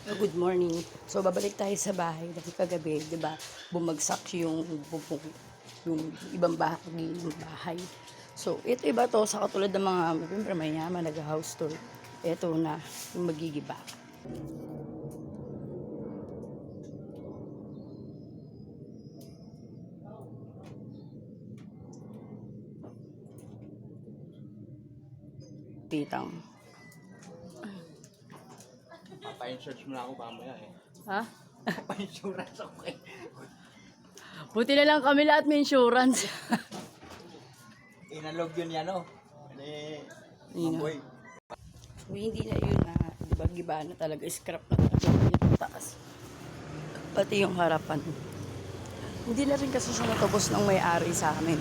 Good morning. So, babalik tayo sa bahay dahil kagabi, di ba, bumagsak yung bubong, yung ibang bahagi ng bahay. So, ito iba to sa katulad ng mga, siyempre mayaman, nag-house tour. Ito na, yung magigiba. Pitang. Pa-insurance mo na ako mamaya eh. Ha? Pa-insurance ako eh. Buti na lang kami lahat may insurance. Inalog yun yan oh. Hindi. Yun. Maboy. Hindi na yun na, di ba, giba na talaga, scrap na talaga yung taas. Pati yung harapan. Hindi na rin kasi siya natubos ng may-ari sa amin.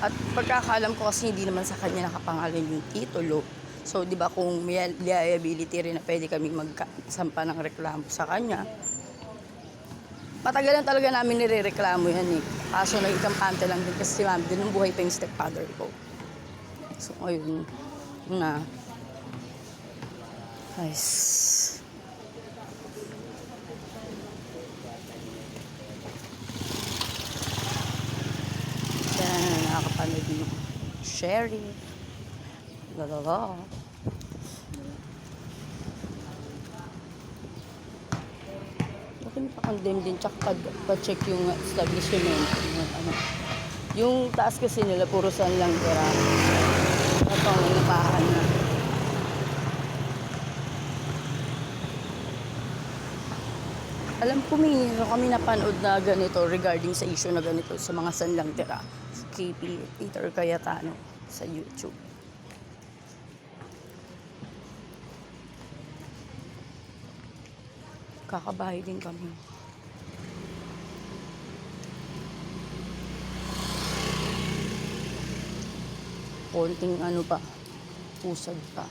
At pagkakalam ko kasi hindi naman sa kanya nakapangalan yung titulo. So, di ba, kung may liability rin na pwede kami magsampa ng reklamo sa kanya, matagal lang talaga namin nirereklamo yan eh. Kaso naging kampante lang din kasi si mami din nung buhay pa yung stepfather ko. So, ayun. yun Na. Nice. Yan, nakakapanood yung Sherry. Lalala. Bakit pa-condemn din tsaka pa- pa-check yung establishment. Yung, ano. yung taas kasi nila, puro saan lang tira. Kapang napahan na. Alam ko may meron kami napanood na ganito regarding sa issue na ganito sa mga sanlang tira. KP Peter Cayetano sa YouTube. Kakabahay din kami. Konting ano pa, pusad pa.